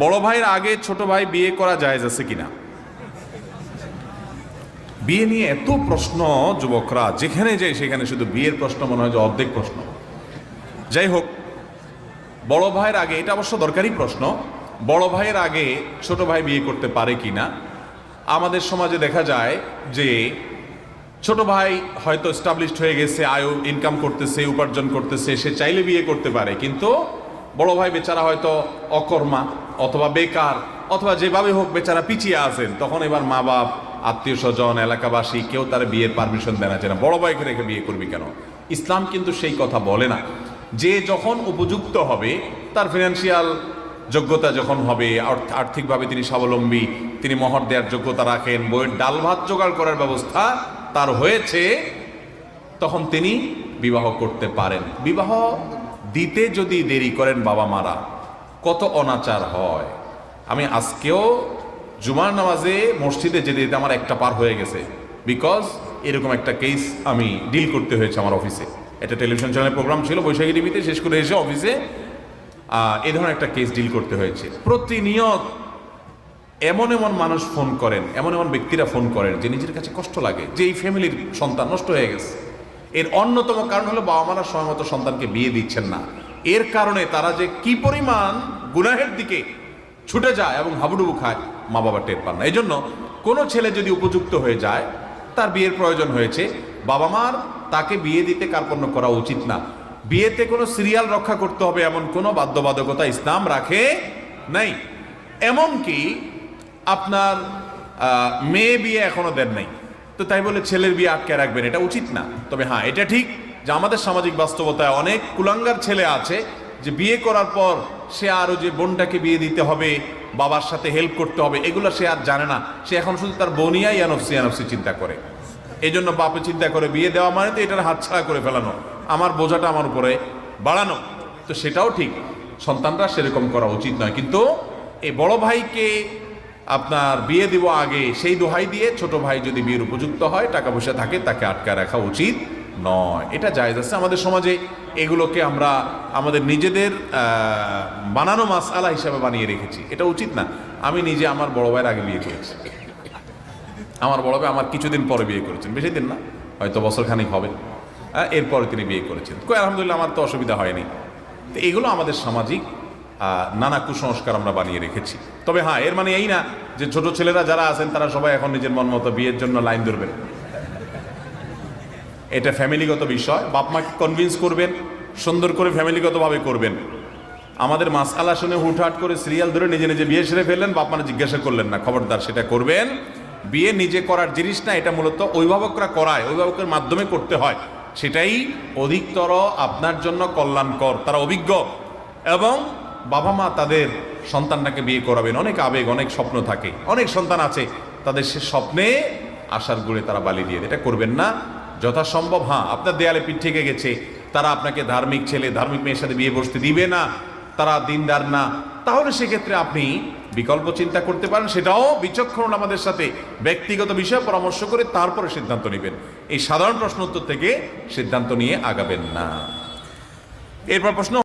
বড় ভাইয়ের আগে ছোট ভাই বিয়ে করা জায়েজ আছে কিনা? বিয়ে নিয়ে এত প্রশ্ন যুবকরা, যেখানে যায় সেখানে শুধু বিয়ের প্রশ্ন মনে হয় যে অর্ধেক প্রশ্ন। যাই হোক, বড় ভাইয়ের আগে, এটা অবশ্য দরকারি প্রশ্ন, বড় ভাইয়ের আগে ছোট ভাই বিয়ে করতে পারে কিনা? আমাদের সমাজে দেখা যায় যে ছোট ভাই হয়তো স্টাবলিশড হয়ে গেছে, আয় ইনকাম করতেছে, উপার্জন করতেছে, সে চাইলে বিয়ে করতে পারে, কিন্তু বড় ভাই বেচারা হয়তো অকর্মা অথবা বেকার, অথবা যেভাবে হোক বেচারা পিছিয়ে আছেন, তখন এবার মা বাপ, আত্মীয় স্বজন, এলাকাবাসী, কেউ তার বিয়ের পারমিশন দেয় না, যে না, বড় ভাইকে রেখে বিয়ে করবি কেন? ইসলাম কিন্তু সেই কথা বলে না। যে যখন উপযুক্ত হবে, তার ফিনান্সিয়াল যোগ্যতা যখন হবে আর্থিকভাবে তিনি স্বাবলম্বী, তিনি মহর দেওয়ার যোগ্যতা রাখেন, বইয়ের ডাল ভাত জোগাড় করার ব্যবস্থা তার হয়েছে, তখন তিনি বিবাহ করতে পারেন। বিবাহ দিতে যদি দেরি করেন বাবা মারা, কত অনাচার হয়। আমি আজকেও জুমার নামাজে মসজিদে যেতে যেতে আমার একটা পার হয়ে গেছে বিকজ এরকম একটা কেস আমি ডিল করতে হয়েছে আমার অফিসে একটা টেলিভিশন চ্যানেলের প্রোগ্রাম ছিল, বৈশাখী টিভিতে শেষ করে এসে অফিসে এ ধরনের একটা কেস ডিল করতে হয়েছে। প্রতিনিয়ত এমন এমন মানুষ ফোন করেন, এমন এমন ব্যক্তিরা ফোন করেন, যে নিজের কাছে কষ্ট লাগে, যে এই ফ্যামিলির সন্তান নষ্ট হয়ে গেছে। এর অন্যতম কারণ হলো বাবা মারা সময় সন্তানকে বিয়ে দিচ্ছেন না। এর কারণে তারা যে কি পরিমাণ গুনাহের দিকে ছুটে যায় এবং হাবুডুবু খায়, মা বাবা টের পান না। এই জন্য কোনো ছেলে যদি উপযুক্ত হয়ে যায়, তার বিয়ের প্রয়োজন হয়েছে। বাবা মার তাকে বিয়ে দিতে কার্পণ্য করা উচিত না। বিয়েতে কোনো সিরিয়াল রক্ষা করতে হবে এমন কোনো বাধ্যবাধকতা ইসলাম রাখে নাই। এমনকি আপনার মেয়ে বিয়ে এখনও দেন নাই। তো তাই বলে ছেলের বিয়ে আটকে রাখবেন, এটা উচিত না। তবে হ্যাঁ এটা ঠিক যে আমাদের সামাজিক বাস্তবতায় অনেক কুলাঙ্গার ছেলে আছে যে বিয়ে করার পর সে আরও যে বোনটাকে বিয়ে দিতে হবে, বাবার সাথে হেল্প করতে হবে, এগুলো সে আর জানে না। সে এখন শুধু তার বোনিয়াই ইয়ানফসি ইয়ানফসি চিন্তা করে। এই জন্য বাপে চিন্তা করে বিয়ে দেওয়া মানে তো এটার হাতছাড়া করে ফেলানো, আমার বোঝাটা আমার উপরে বাড়ানো। তো সেটাও ঠিক, সন্তানরা সেরকম করা উচিত নয়। কিন্তু এই বড় ভাইকে আপনার বিয়ে দিব আগে সেই দোহাই দিয়ে ছোট ভাই যদি বিয়ের উপযুক্ত হয় টাকা পয়সা থাকে তাকে আটকা রাখা উচিত নয়। এটা জায়জ আছে আমাদের সমাজে। এগুলোকে আমরা আমাদের নিজেদের বানানো মাস আলা হিসাবে বানিয়ে রেখেছি। এটা উচিত না। আমি নিজে আমার বড় ভাইয়ের আগে বিয়ে করেছি। আমার বড় ভাই আমার কিছুদিন পরে বিয়ে করেছেন। বেশি দিন না হয়তো বছর খানিক হবে। হ্যাঁ, এরপরে তিনি বিয়ে করেছেন। কই আলহামদুলিল্লাহ আমার তো অসুবিধা হয়নি। তো এগুলো আমাদের সামাজিক নানা কুসংস্কার আমরা বানিয়ে রেখেছি। তবে হ্যাঁ এর মানে এই না যে ছোট ছেলেরা যারা আছেন, তারা সবাই এখন নিজের মন মতো বিয়ের জন্য লাইন ধরবেন এটা ফ্যামিলিগত বিষয়। বাপ মাকে কনভিন্স করবেন, সুন্দর করে ফ্যামিলিগতভাবে করবেন। আমাদের মাসালা শুনে হুটহাট করে সিরিয়াল ধরে নিজে নিজে বিয়ে সেরে ফেললেন, বাপ মানে জিজ্ঞাসা করলেন না, খবরদার, সেটা করবেন? বিয়ে নিজে করার জিনিস না, এটা মূলত অভিভাবকরা করায়, অভিভাবকের মাধ্যমে করতে হয়। সেটাই অধিকতর আপনার জন্য কল্যাণকর, তারা অভিজ্ঞ। এবং বাবা মা তাদের সন্তানটাকে বিয়ে করাবেন। অনেক আবেগ, অনেক স্বপ্ন থাকে। অনেক সন্তান আছে, তাদের সে স্বপ্নে আশার গুড়ে তারা বালি দিয়ে এটা করবেন না। যথাসম্ভব হ্যাঁ আপনার দেয়ালে পিঠ থেকে গেছে। তারা আপনাকে ধার্মিক ছেলে, ধার্মিক মেয়ের সাথে বিয়ে বসতে দিবে না। তারা দিনদার না। তাহলে সেক্ষেত্রে আপনি বিকল্প চিন্তা করতে পারেন। সেটাও বিচক্ষণ আমাদের সাথে ব্যক্তিগত বিষয়ে পরামর্শ করে তারপরে সিদ্ধান্ত নেবেন। এই সাধারণ প্রশ্ন উত্তর থেকে সিদ্ধান্ত নিয়ে আগাবেন না। এরপর প্রশ্ন